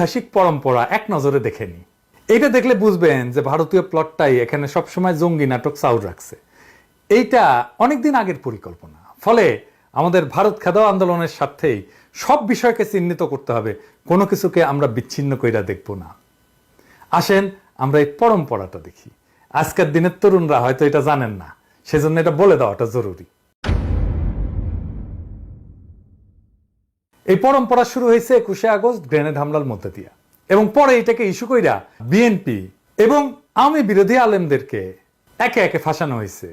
ঐতিহাসিক পরম্পরা এক নজরে দেখে নি এইটা দেখলে বুঝবেন যে ভারতীয় প্লটটাই এখানে সবসময় জঙ্গি নাটক সাউড রাখছে। এইটা অনেকদিন আগের পরিকল্পনা। ফলে আমাদের ভারত খেদাও আন্দোলনের সাথেই সব বিষয়কে চিহ্নিত করতে হবে, কোনো কিছুকে আমরা বিচ্ছিন্ন কইরা দেখব না। আসেন, আমরা এই পরম্পরাটা দেখি। আজকের দিনের তরুণরা হয়তো এটা জানেন না, সেজন্য এটা বলে দেওয়াটা জরুরি। এই পরম্পরা শুরু হয়েছে একুশে আগস্ট গ্রেনেড হামলার মধ্যে দিয়া। এবং পরে এটাকে ইস্যু কইরা বিএনপি এবং আওয়ামী বিরোধী আলেমদেরকে একে একে ফাঁসানো হয়েছে।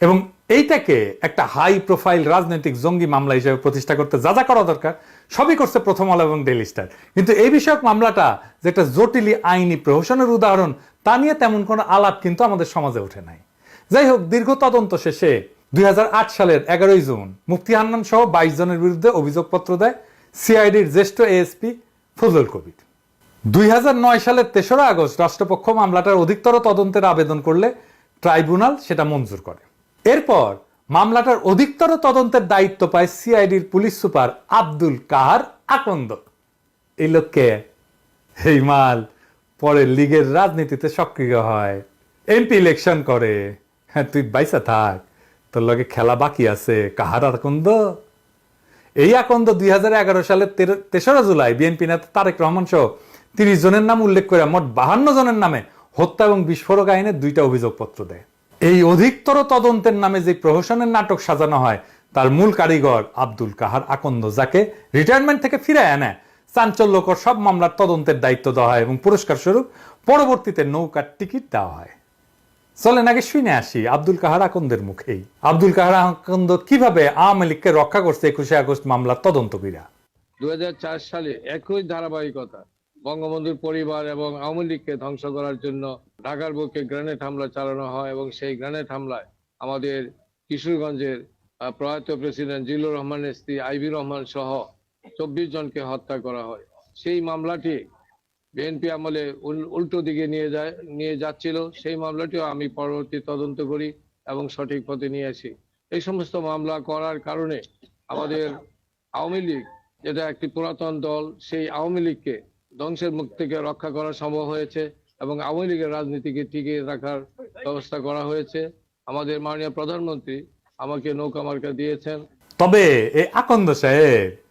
এবং এইটাকে একটা হাই প্রোফাইল রাজনৈতিক জঙ্গি মামলা হিসেবে প্রতিষ্ঠা করতে যা যা করা দরকার, সবই করছে প্রথম আলো এবং ডেলি স্টার কিন্তু এই বিষয়ক মামলাটা যে একটা জটিলি আইনি প্রহসনের উদাহরণ, তা নিয়ে তেমন কোনো আলাপ কিন্তু আমাদের সমাজে ওঠে নাই। যাই হোক, দীর্ঘ তদন্ত শেষে দুই হাজার আট সালের এগারোই জুন মুফতি হান্নান সহ বাইশ জনের বিরুদ্ধে অভিযোগপত্র দেয়। সিআইডির জ্যেষ্ঠ এএসপি ফজল কবির। দুই হাজার নয় সালের তেসরা আগস্ট রাষ্ট্রপক্ষ মামলাটার অধিকতর তদন্তের আবেদন করলে ট্রাইব্যুনাল সেটা মঞ্জুর করে। এরপর মামলাটার অধিকতর তদন্তের দায়িত্ব পায় সিআইডির পুলিশ সুপার আব্দুল কাহার আকন্দ এই লোককে এই মাল পরে লীগের রাজনীতিতে সক্রিয় হয়। এমপি ইলেকশন করে। হ্যাঁ তুই বাইসা থাক। তোর লগে খেলা বাকি আছে। কাহার আকন্দ এই আকন্দ দুই সালের তেসরা জুলাই বিএনপি নেতা তারেক রহমান সহ তিরিশ জনের নাম উল্লেখ করে মোট বাহান্ন জনের নামে হত্যা এবং বিস্ফোরক আইনে দুইটা অভিযোগপত্র দেয়। এই অধিকতর তদন্তের নামে যে প্রহসনের নাটক সাজানো হয়, তার মূল কারিগর আব্দুল কাহার আকন্দ, যাকে রিটায়ারমেন্ট থেকে ফিরে আনে। চাঞ্চল্যকর সব মামলার তদন্তের দায়িত্ব দেওয়া হয় এবং পুরস্কার স্বরূপ পরবর্তীতে নৌকার টিকিট দেওয়া হয়। চলেন, আগে শুনে আসি আব্দুল কাহার আকন্দের মুখেই। আব্দুল কাহার আকন্দ কীভাবে আওয়ামী লীগকে রক্ষা করছে একুশে আগস্ট মামলার তদন্ত কইরা? দু সালে একই ধারাবাহিকতা, বঙ্গবন্ধুর পরিবার এবং আওয়ামী লীগকে ধ্বংস করার জন্য ঢাকার বুকে গ্রেনেড হামলা চালানো হয় এবং সেই গ্রেনেড হামলায় আমাদের কিশোরগঞ্জের প্রয়াত প্রেসিডেন্ট জিল্লুর রহমানের স্ত্রী আইবি রহমান সহ চব্বিশ জনকে হত্যা করা হয়। সেই মামলাটি বিএনপি আমলে উল- উল্টো দিকে নিয়ে যায়, নিয়ে যাচ্ছিল, সেই মামলাটিও আমি পরবর্তী তদন্ত করি এবং সঠিক পথে নিয়ে আসি। এই সমস্ত মামলা করার কারণে আমাদের আওয়ামী লীগ, যেটা একটি পুরাতন দল, সেই আওয়ামী লীগকে ধ্বংসের মুখ থেকে রক্ষা করা সম্ভব হয়েছে এবং আওয়ামী লীগের রাজনীতিকে টিকিয়ে রাখার ব্যবস্থা করা হয়েছে। আমাদের মাননীয় প্রধানমন্ত্রী আমাকে নৌকা মার্কা দিয়েছেন। তবে এই আকন্দ সাহেব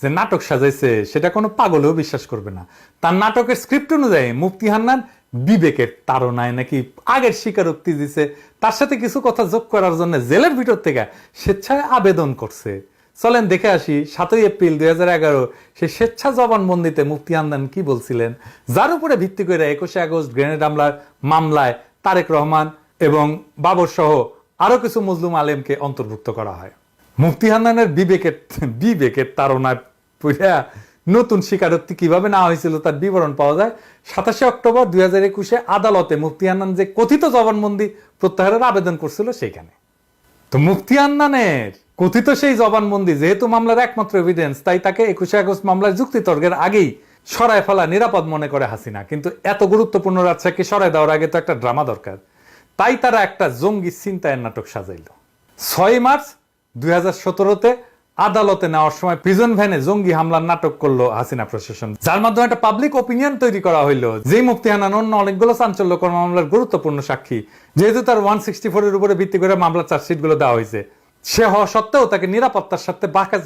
যে নাটক সাজাইছে, সেটা কোনো পাগলেও বিশ্বাস করবে না। তার নাটকের স্ক্রিপ্ট অনুযায়ী মুফতি হান্নান বিবেকের তাড়নায় নাকি আগের স্বীকারোক্তি দিছে। তার সাথে কিছু কথা যোগ করার জন্য জেলের ভিতর থেকে স্বেচ্ছায় আবেদন করছে। চলেন দেখে আসি, সাতই এপ্রিল দুই হাজার এগারো সেই স্বেচ্ছা জবানবন্দিতে মুফতি হান্নান কি বলছিলেন? যার উপরে ভিত্তি করে একুশে আগস্ট গ্রেনেড হামলার মামলায় তারেক রহমান এবং বাবর সহ আরও কিছু মুসলিম আলেমকে অন্তর্ভুক্ত করা হয়। মুফতি হান্নানের বিবেকের বিবেকের তারনায় পুরা নতুন স্বীকারোক্তি কীভাবে না হয়েছিল তার বিবরণ পাওয়া যায়। সাতাশে অক্টোবর দুই হাজার একুশে আদালতে মুফতি হান্নান যে কথিত জবানবন্দি প্রত্যাহারের আবেদন করছিল সেখানে। তো মুফতি আন্নানের কথিত সেই জবানবন্দি যেহেতু মামলার একমাত্র এভিডেন্স তাই তাকে একুশে আগস্ট মামলার যুক্তিতর্কের আগেই সরায় ফেলা নিরাপদ মনে করে হাসিনা। কিন্তু এত গুরুত্বপূর্ণ রাজশাহীকে সরায় দেওয়ার আগে তো একটা ড্রামা দরকার। তাই তারা একটা জঙ্গি চিন্তায়ের নাটক সাজাইল। ছয় মার্চ দুই হাজার সতেরোতে আদালতে নেওয়ার সময় প্রিজন ভ্যানে জঙ্গি হামলার নাটক করল হাসিনা প্রশাসন। যার মাধ্যমে একটা পাবলিক ওপিনিয়ন তৈরি করা হইল। যে মুক্তি হানান অন্য অনেকগুলো চাঞ্চল্যকর মামলার গুরুত্বপূর্ণ সাক্ষী। যেহেতু তার ওয়ান সিক্সটি ফোর এর উপরে ভিত্তি করে মামলার চার্জশিটগুলো দেওয়া হয়েছে। সে হওয়া সত্ত্বেও তাকে নিরাপত্তার সাথে বাঁচা